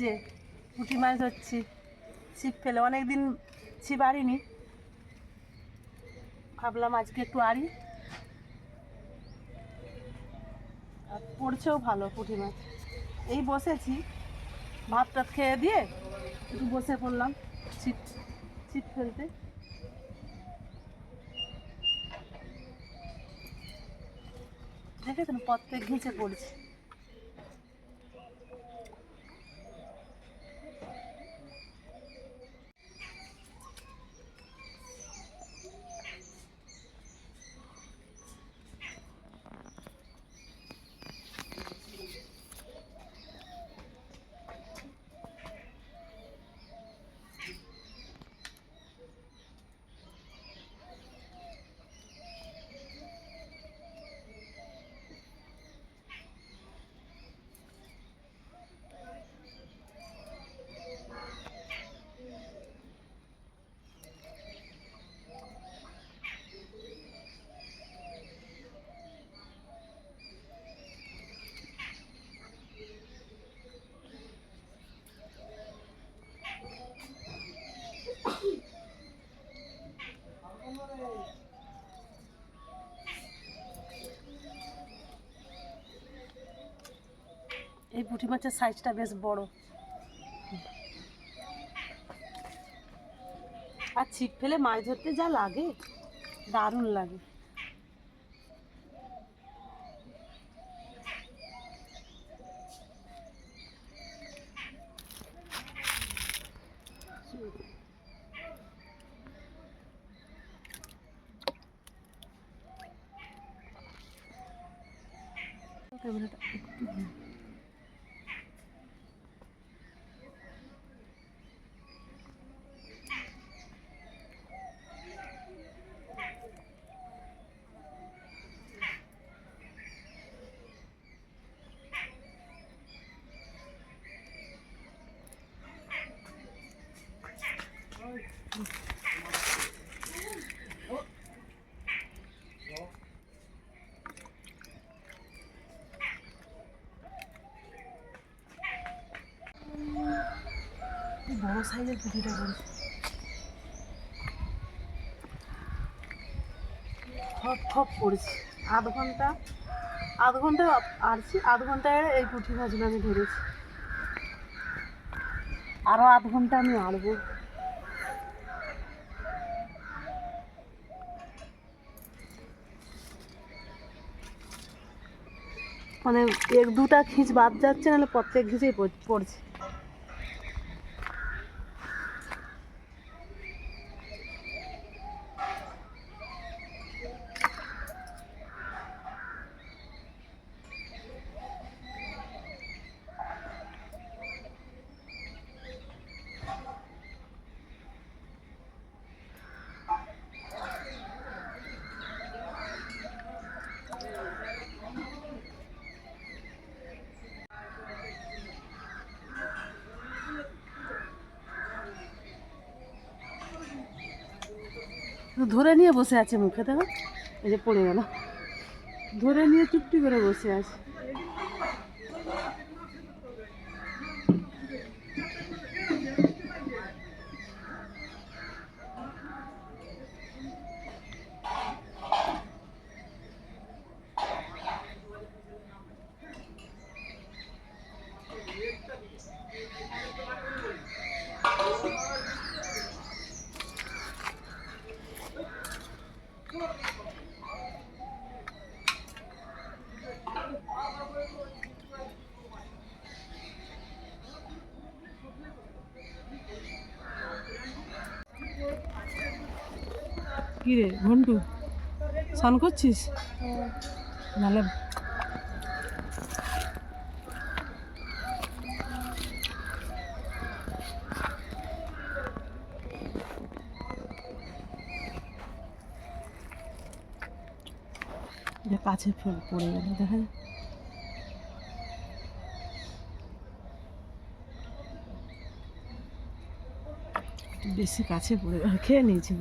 যে পুঁটি মাছ ধরছি, ছিপ ফেলে। অনেক দিন ছিপ আড়িনি ভাবলাম আজকে একটু আড়ি আর পড়ছেও ভালো পুঁটি মাছ। এই বসেছি ভাত টাত খেয়ে দিয়ে একটু বসে পড়লাম ছিপ ছিপ ফেলতে। দেখেছেন প্রত্যেক ঘিচে পড়ছে এই পুঁটি মাছের সাইজটা বেশ বড়। আর ছিপ ফেলে মাছ ধরতে যা লাগে, দারুণ লাগে। ক্যামেরাটা একটু এই বড় সাইজের পুঁটিটা করেছে। পড়েছি আধ ঘণ্টা আধ ঘণ্টা আরছি, আধ ঘন্টায় এই পুঁটি মাছগুলো আমি ধরেছি। আরও আধ ঘণ্টা আমি আড়বো। মানে এক দুটা খিঁচ বাদ যাচ্ছে, নাহলে প্রত্যেক পড়- পড়ছে। ধরে নিয়ে বসে আছে মুখে, দেখো? এই যে পড়ে গেল। ধরে নিয়ে চুপটি করে বসে আছে। কি রে ঘন্টু, স্নান করছিস? নাহলে কাছে ফুল পড়ে গেল, দেখা যায় বেশি কাছে পড়ে খেয়ে নিয়েছি।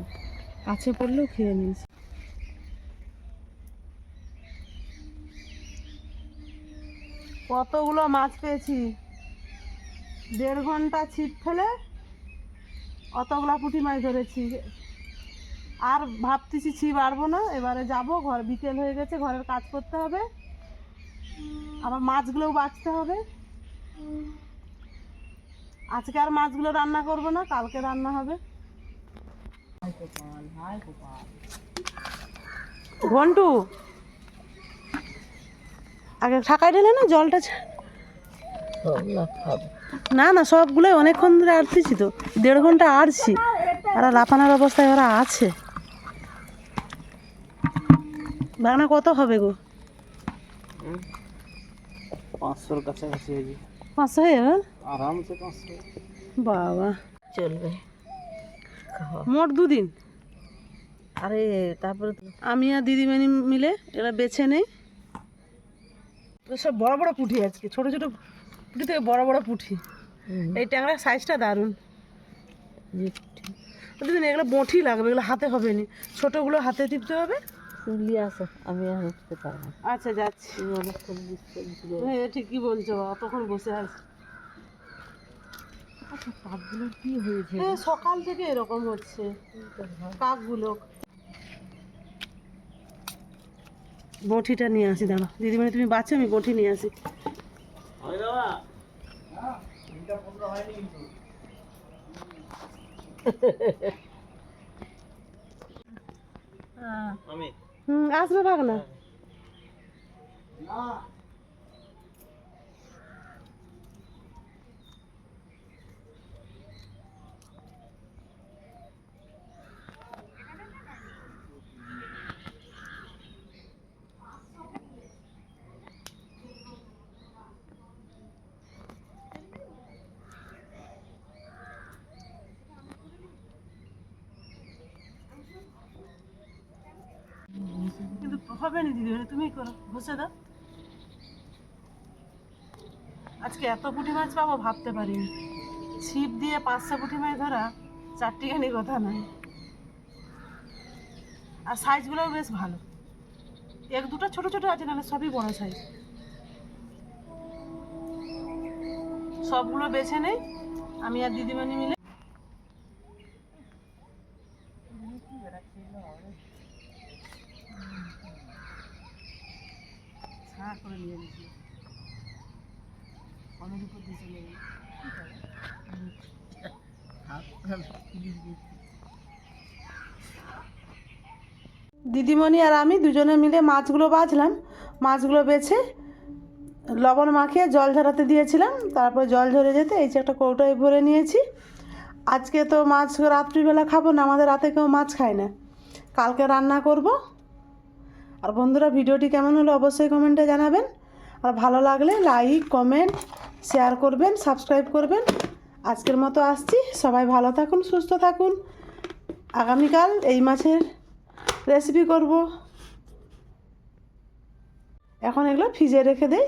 কাছে পড়লেও খেয়ে নিয়েছি। কতগুলো মাছ পেয়েছি? দেড় ঘণ্টা ছিপ ফেলে অতগুলা পুঁটি মাছ ধরেছি। আর ভাবতেছি ছিপ আরবো না, এবারে যাব, ঘর বিকেল হয়ে গেছে, ঘরের কাজ করতে হবে। আবার মাছগুলোও বাঁচতে হবে। আজকে আর মাছগুলো রান্না করব না, কালকে রান্না হবে। ঘন্টু আগে ঠাকাই ঢেলে না জলটা না না সবগুলোই অনেকক্ষণ ধরে আটতেছি তো দেড় ঘণ্টা আটছি আর লাফানোর অবস্থায় ওরা আছে। বাগনা কত হবে গো? পাঁচশোর কাছাকাছি পাঁচশো হয়ে যাবে? আরামসে পাঁচশো। বাবা। চলবে। মোট দুদিন। আরে তারপরে আমি আর দিদিমণি মিলে এরা বেছে নেই। সব বড় বড় পুঁটি আজকে ছোট ছোট পুঁটি থেকে বড় বড় পুঁটি এই ট্যাংরার সাইজটা দারুণ। দিদিন এগুলো বঁটি লাগবে এগুলো হাতে হবে না। ছোটোগুলো হাতে টিপতে হবে। তুলি আসো আমি আর উঠতে পারব না। আচ্ছা যাচ্ছি। অনেকক্ষণ হ্যাঁ ঠিকই বলছো অতক্ষণ বসে আছি। আচ্ছা কাকগুলোর কি হয়েছে? হ্যাঁ সকাল থেকে এরকম হচ্ছে। কাকগুলো। বঁটিটা নিয়ে আসি দাঁড়া দিদিমণি তুমি বাচ্চা আমি বঁটি নিয়ে আসি। হুম আসবে ভাগ না। হবে না দিদি তুমি করো বসে দাও। আজকে এত পুঁটি মাছ পাবো, ভাবতে পারিনি। ছিপ দিয়ে পাঁচটা পুঁটি মাছ ধরা চারটিখানি কথা নয়। আর সাইজগুলোও বেশ ভালো। এক দুটো ছোট ছোট আছে, নাহলে সবই বড় সাইজ। সবগুলো বেছে নেই, আমি আর দিদিমণি মিলে করে নিয়ে অনেক উপর দিদিমণি আর আমি দুজনে মিলে মাছগুলো বাছলাম মাছগুলো বেছে লবণ মাখিয়ে জল ঝরাতে দিয়েছিলাম। তারপর জল ঝরে যেতে এই যে একটা কৌটোয় ভরে নিয়েছি। আজকে তো মাছ রাত্রিবেলা খাব না, আমাদের রাতে কেউ মাছ খায় না। কালকে রান্না করব। আর বন্ধুরা ভিডিওটি কেমন হলো অবশ্যই কমেন্টে জানাবেন। আর ভালো লাগলে লাইক, কমেন্ট, শেয়ার করবেন, সাবস্ক্রাইব করবেন। আজকের মতো আসছি। সবাই ভালো থাকুন, সুস্থ থাকুন। আগামীকাল এই মাছের রেসিপি করব। এখন এগুলো ফ্রিজে রেখে দেই।